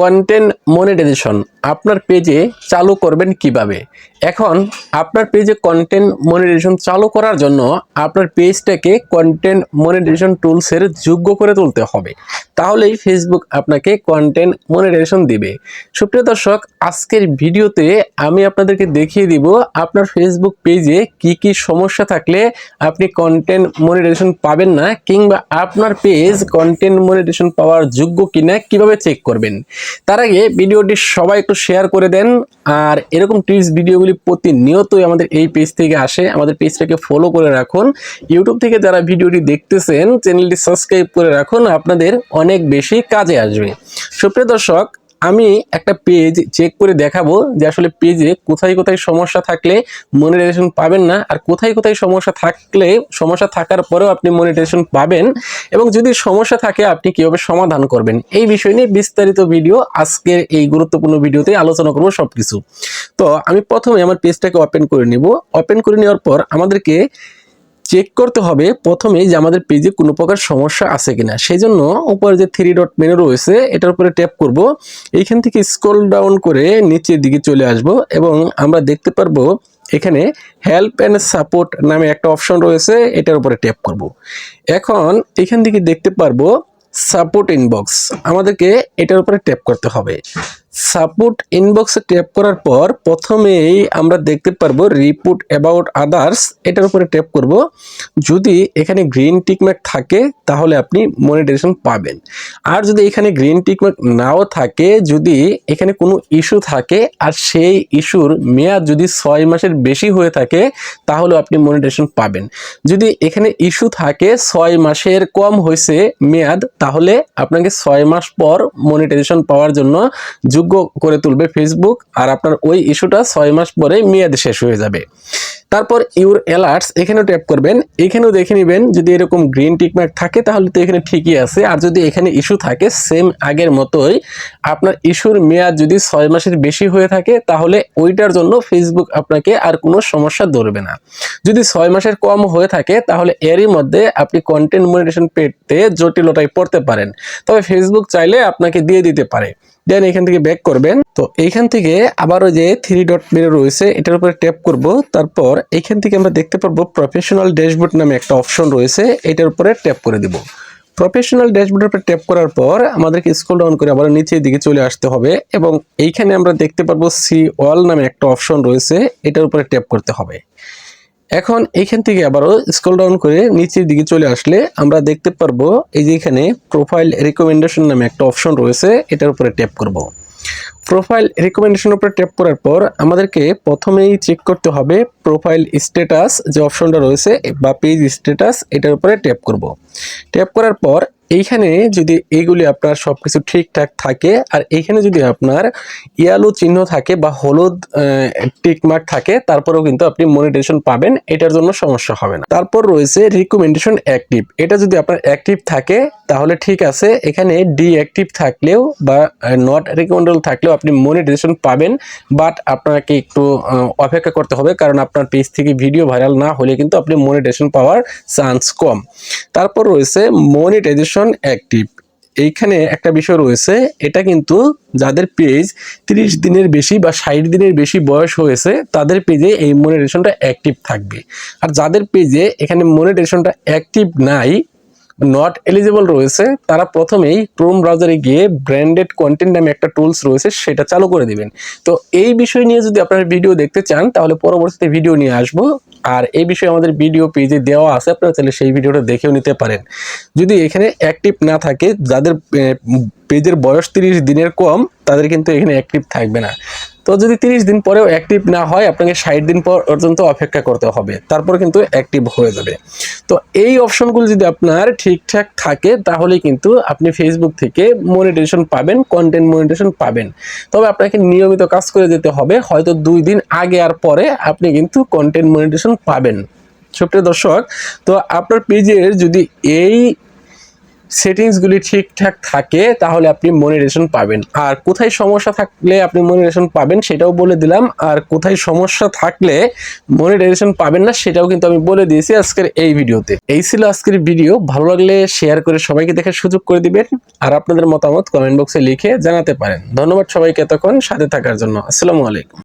Content monetization আপনার পেজে চালু করবেন কীভাবে? এখন আপনার পেজে কন্টেন্ট মনিটাইজেশন চালু করার জন্য আপনার পেজটাকে কন্টেন্ট মনিটাইজেশন টুলসের যোগ্য করে তুলতে হবে। তাহলেই ফেসবুক আপনাকে কন্টেন্ট মনিটাইজেশন দিবে। সুপ্রিয় দর্শক, আজকের ভিডিওতে আমি আপনাদেরকে দেখিয়ে দিব আপনার ফেসবুক পেজে কি কি সমস্যা থাকলে আপনি কন্টেন্ট মনিটাইজেশন পাবেন না, কিংবা আপনার পেজ কন্টেন্ট মনিটাইজেশন পাওয়ার যোগ্য কিনা কীভাবে চেক করবেন। তার আগে ভিডিওটি সবাই একটু শেয়ার করে দেন। আর এরকম টিপস ভিডিওগুলি প্রতিনিয়তই আমাদের এই পেজ থেকে আসে। আমাদের পেজটাকে ফলো করে রাখুন। ইউটিউব থেকে যারা ভিডিওটি দেখতেছেন চ্যানেলটি সাবস্ক্রাইব করে রাখুন। আপনাদের অনেক বেশি কাজে আসবে। সুপ্রিয় দর্শক আমি একটা পেজ চেক করে দেখাবো যে আসলে পেজে কোথায় কোথায় সমস্যা থাকলে মনিটাইজেশন পাবেন না আর কোথায় কোথায় সমস্যা থাকলে, সমস্যা থাকার পরেও আপনি মনিটাইজেশন পাবেন এবং যদি সমস্যা থাকে, আপনি কীভাবে সমাধান করবেন? এই বিষয় নিয়ে বিস্তারিত ভিডিও আজকের এই গুরুত্বপূর্ণ ভিডিওতে আলোচনা করব সবকিছু। তো আমি প্রথমে আমার পেজটাকে ওপেন করে নিব। ওপেন করে নেওয়ার পর আমাদেরকে চেক করতে হবে প্রথমেই যে আমাদের পেজে কোনো প্রকার সমস্যা আছে কিনা। সেই জন্য উপরে যে থ্রি ডট মেনু রয়েছে, এটার উপরে ট্যাপ করব। এইখান থেকে স্ক্রল ডাউন করে নিচের দিকে চলে আসব এবং আমরা দেখতে পারব এখানে হেল্প অ্যান্ড সাপোর্ট নামে একটা অপশন রয়েছে, এটার উপরে ট্যাপ করব। এখন এখান থেকে দেখতে পারব সাপোর্ট ইনবক্স আমাদেরকে এটার উপরে ট্যাপ করতে হবে। সাপোর্ট ইনবক্সে ট্যাপ করার পর প্রথমেই আমরা দেখতে পারব রিপোর্ট অ্যাবাউট আদার্স এটার উপরে ট্যাপ করব। যদি এখানে গ্রিন টিকমার্ক থাকে, তাহলে আপনি মনিটাইজেশন পাবেন। আর যদি এখানে গ্রিন টিকমার্ক নাও থাকে, যদি এখানে কোনো ইস্যু থাকে, আর সেই ইস্যুর মেয়াদ যদি ছয় মাসের বেশি হয়ে থাকে তাহলে আপনি মনিটাইজেশন পাবেন। যদি এখানে ইস্যু থাকে, ছয় মাসের কম হয়েছে মেয়াদ, তাহলে আপনাকে ছয় মাস পর মনিটাইজেশন পাওয়ার জন্য যোগ্য করে তুলবে ফেসবুক আর আপনার ওই ইস্যুটা ছয় মাস পরে মেয়াদ শেষ হয়ে যাবে। তারপর ইউর অ্যালার্টস এখানেও ট্যাপ করবেন। এখানেও দেখে নেবেন যদি এরকম গ্রিন টিকমার্ক থাকে তাহলে তো এখানে ঠিকই আছে। আর যদি এখানে ইস্যু থাকে সেম আগের মতোই আপনার ইস্যুর মেয়াদ যদি ছয় মাসের বেশি হয়ে থাকে তাহলে ওইটার জন্য ফেসবুক আপনাকে আর কোনো সমস্যা ধরবে না। যদি ছয় মাসের কম হয়ে থাকে তাহলে এরই মধ্যে আপনি কন্টেন্ট মনিটেশন পেতে জটিলতায় পড়তে পারেন। তবে ফেসবুক চাইলে আপনাকে দিয়ে দিতে পারে। দেন এখান থেকে ব্যাক করবেন। তো এইখান থেকে আবারও যে থ্রি ডট মেনু রয়েছে, এটার উপরে ট্যাপ করব। তারপর এখান থেকে আমরা দেখতে পারব প্রফেশনাল ড্যাশবোর্ড নামে একটা অপশন রয়েছে, এটার উপরে ট্যাপ করে দিব। প্রফেশনাল ড্যাশবোর্ডের উপরে ট্যাপ করার পর আমাদেরকে স্ক্রল ডাউন করে আবার নিচের দিকে চলে আসতে হবে এবং এইখানে আমরা দেখতে পারব সি ওয়াল নামে একটা অপশন রয়েছে, এটার উপরে ট্যাপ করতে হবে। এখন এখান থেকে আবারও স্ক্রল ডাউন করে নিচের দিকে চলে আসলে আমরা দেখতে পারব এই যে এখানে প্রোফাইল রেকমেন্ডেশন নামে একটা অপশন রয়েছে, এটার উপরে ট্যাপ করব। প্রোফাইল রেকমেন্ডেশন উপরে ট্যাপ করার পর আমাদেরকে প্রথমেই চেক করতে হবে প্রোফাইল স্ট্যাটাস যে অপশনটা রয়েছে বা পেজ স্ট্যাটাস এটার উপরে ট্যাপ করব। ট্যাপ করার পর এইখানে যদি এইগুলি আপনার সব কিছু ঠিকঠাক থাকে, আর এইখানে যদি আপনার ইয়ালো চিহ্ন থাকে বা হলুদ টিকমার্ক থাকে, তারপরেও কিন্তু আপনি মনিটাইজেশন পাবেন, এটার জন্য সমস্যা হবে না। তারপর রয়েছে রিকমেন্ডেশন অ্যাক্টিভ এটা যদি আপনার অ্যাক্টিভ থাকে, তাহলে ঠিক আছে, এখানে ডি অ্যাক্টিভ থাকলেও বা নট রিকমেন্ডেবল থাকলেও আপনি মনিটাইজেশন পাবেন বাট আপনাকে একটু অপেক্ষা করতে হবে, কারণ আপনার পেজ থেকে ভিডিও ভাইরাল না হলে কিন্তু আপনি মনিটাইজেশন পাওয়ার চান্স কম। তারপর রয়েছে মনিটাইজেশন অ্যাক্টিভ এইখানে একটা বিষয় রয়েছে, এটা কিন্তু যাদের পেজ তিরিশ দিনের বেশি বা ষাট দিনের বেশি বয়স হয়েছে, তাদের পেজে এই মনিটেশনটা অ্যাক্টিভ থাকবে। আর যাদের পেজে এখানে মনিটেশনটা অ্যাক্টিভ নাই নট এলিজিবল রয়েছে, তারা প্রথমেই ক্রোম ব্রাউজারে গিয়ে ব্র্যান্ডেড কন্টেন্ট নামে একটা টুলস রয়েছে, সেটা চালু করে দিবেন। তো এই বিষয় নিয়ে যদি আপনারা ভিডিও দেখতে চান, তাহলে পরবর্তীতে ভিডিও নিয়ে আসব। আর এই বিষয়ে আমাদের ভিডিও পেজে দেওয়া আছে, আপনারা চাইলে সেই ভিডিওটা দেখেও নিতে পারেন। যদি এখানে অ্যাক্টিভ না থাকে, যাদের পেজের বয়স তিরিশ দিনের কম, তাদের কিন্তু এখানে অ্যাক্টিভ থাকবে না। তো যদি তিরিশ দিন পরেও অ্যাক্টিভ না হয়, আপনাকে ষাট দিন পর পর্যন্ত অপেক্ষা করতে হবে। তারপর কিন্তু অ্যাক্টিভ হয়ে যাবে। তো এই অপশনগুলো যদি আপনার ঠিকঠাক থাকে, তাহলে কিন্তু আপনি ফেসবুক থেকে মনিটেশন পাবেন কন্টেন্ট মনিটেশন পাবেন। তবে আপনাকে নিয়মিত কাজ করে যেতে হবে। হয়তো দুই দিন আগে আর পরে আপনি কিন্তু কন্টেন্ট মনিটেশন পাবেন। সুপ্রিয় দর্শক, তো আপনার পেজের যদি এই সেটিংসগুলি ঠিকঠাক থাকে, তাহলে আপনি মনিটাইজেশন পাবেন। আর কোথায় সমস্যা থাকলে আপনি মনিটাইজেশন পাবেন সেটাও বলে দিলাম। আর কোথায় সমস্যা থাকলে মনিটাইজেশন পাবেন না সেটাও কিন্তু আমি বলে দিয়েছি আজকের এই ভিডিওতে। এই ছিল আজকের ভিডিও। ভালো লাগলে শেয়ার করে সবাইকে দেখার সুযোগ করে দিবেন। আর আপনাদের মতামত কমেন্ট বক্সে লিখে জানাতে পারেন। ধন্যবাদ সবাইকে এতক্ষণ সাথে থাকার জন্য। আসসালামু আলাইকুম।